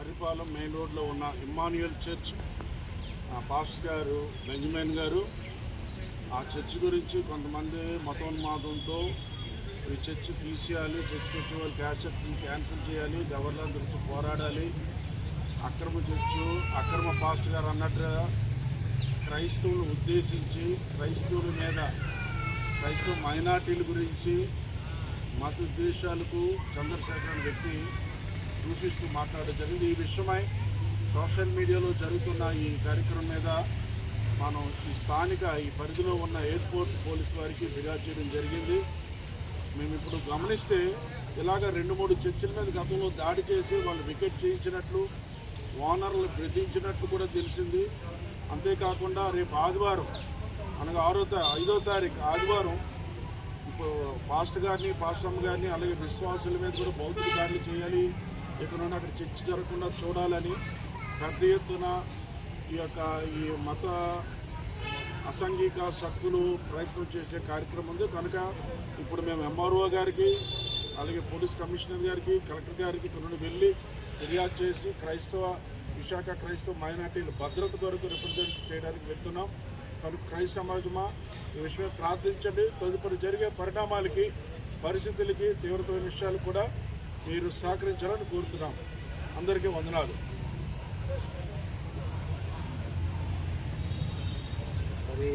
Haripalem main రోడ్లో ఉన్న Emmanuel church ఆ పాస్టర్ గారు బెంజమిన్ గారు ఆ చర్చ్ గురించి కొంతమంది మతోన్మాదంతో ఈ చర్చ్ తీసేయాలి చర్చ్కి వచ్చే వాళ్ళు క్యాసెట్ని క్యాన్సిల్ చేయాలి గవర్నర్ గురించి పోరాడాలి. అక్రమ చర్చు అక్రమ పాస్టర్ గారు అన్నట్టుగా క్రైస్తవులు ఉద్దేశించి క్రైస్తవుల మీద క్రైస్తవ మైనార్టీల గురించి మత ఉద్దేశాలకు చంద్రశేఖర్ వ్యక్తి దూషిస్తూ మాట్లాడడం జరిగింది. ఈ విషయమై సోషల్ మీడియాలో జరుగుతున్న ఈ కార్యక్రమం మీద మనం ఈ స్థానిక ఈ పరిధిలో ఉన్న ఎయిర్పోర్ట్ పోలీస్ వారికి ఫిర్యాదు చేయడం జరిగింది. మేము ఇప్పుడు గమనిస్తే ఇలాగ రెండు మూడు చర్చిల మీద గతంలో దాడి చేసి వాళ్ళు వికెట్ చేయించినట్లు ఓనర్లు బెదిరించినట్లు కూడా తెలిసింది. అంతేకాకుండా రేపు ఆదివారం అనగా ఆరో ఐదో తారీఖు ఆదివారం ఇప్పుడు ఫాస్ట్ గారిని పాస్టమ్ గారిని అలాగే విశ్వాసుల మీద కూడా భౌతిక దాడులు చేయాలి. ఇక్కడ అక్కడ చర్చ జరగకుండా చూడాలని పెద్ద ఎత్తున ఈ యొక్క ఈ మత అసంఘిక శక్తులు ప్రయత్నం చేసే కార్యక్రమం ఉంది. కనుక ఇప్పుడు మేము ఎంఆర్ఓ గారికి అలాగే పోలీస్ కమిషనర్ గారికి కలెక్టర్ గారికి ఇక్కడ వెళ్ళి ఫిర్యాదు చేసి క్రైస్తవ విశాఖ క్రైస్తవ మైనార్టీలు భద్రత కొరకు రిప్రజెంట్ చేయడానికి వెళ్తున్నాం. కనుక క్రైస్త సమాజమా ఈ విషయమే ప్రార్థించండి. తదుపరి జరిగే పరిణామాలకి పరిస్థితులకి తీవ్రతమైన విషయాలు కూడా మీరు సహకరించాలని కోరుతున్నాం. అందరికీ వందనాలు. మరి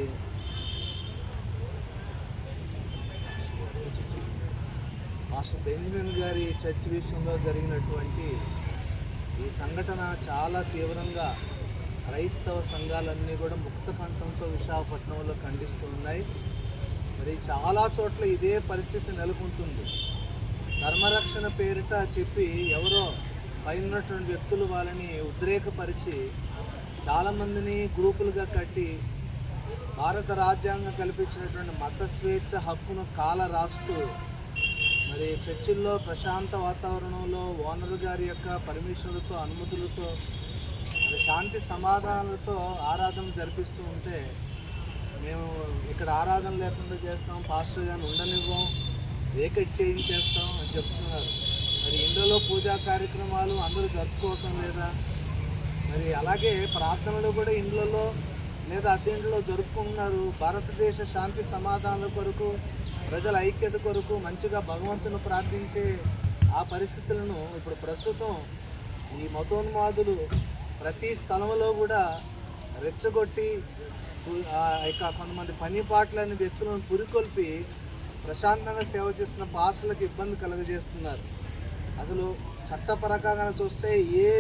మాస్టర్ బెంజమిన్ గారి చర్చ్ విషయంలో జరిగినటువంటి ఈ సంఘటన చాలా తీవ్రంగా క్రైస్తవ సంఘాలన్నీ కూడా ముక్త కంఠంతో విశాఖపట్నంలో ఖండిస్తున్నాయి మరి చాలా చోట్ల ఇదే పరిస్థితి నెలకొంటుంది. ధర్మరక్షణ పేరిట చెప్పి ఎవరో పైనటువంటి వ్యక్తులు వాళ్ళని ఉద్రేకపరిచి చాలామందిని గ్రూపులుగా కట్టి భారత రాజ్యాంగం కల్పించినటువంటి మత స్వేచ్ఛ హక్కును కాల రాస్తూ మరి చర్చిల్లో ప్రశాంత వాతావరణంలో ఓనర్ గారి యొక్క పర్మిషన్లతో అనుమతులతో మరి శాంతి సమాధానాలతో ఆరాధన జరిపిస్తూ ఉంటే మేము ఇక్కడ ఆరాధన లేకుండా చేస్తాం పాస్టర్ గారిని ఉండనివ్వం. వేకెట్ చేయించేస్తాం అని చెప్తున్నారు. మరి ఇండ్లలో పూజా కార్యక్రమాలు అందరూ జరుపుకోవటం లేదా? మరి అలాగే ప్రార్థనలు కూడా ఇండ్లలో లేదా అద్దెంట్లో జరుపుకుంటున్నారు. భారతదేశ శాంతి సమాధానాల కొరకు ప్రజల ఐక్యత కొరకు మంచిగా భగవంతుని ప్రార్థించే ఆ పరిస్థితులను ఇప్పుడు ప్రస్తుతం ఈ మతోన్మాదులు ప్రతి స్థలంలో కూడా రెచ్చగొట్టి ఇక కొంతమంది పని పాటలని వ్యక్తులను పురికొల్పి ప్రశాంతంగా సేవ చేస్తున్న పాస్టర్లకు ఇబ్బంది కలుగజేస్తున్నారు. అసలు చట్టపరకంగా చూస్తే ఏ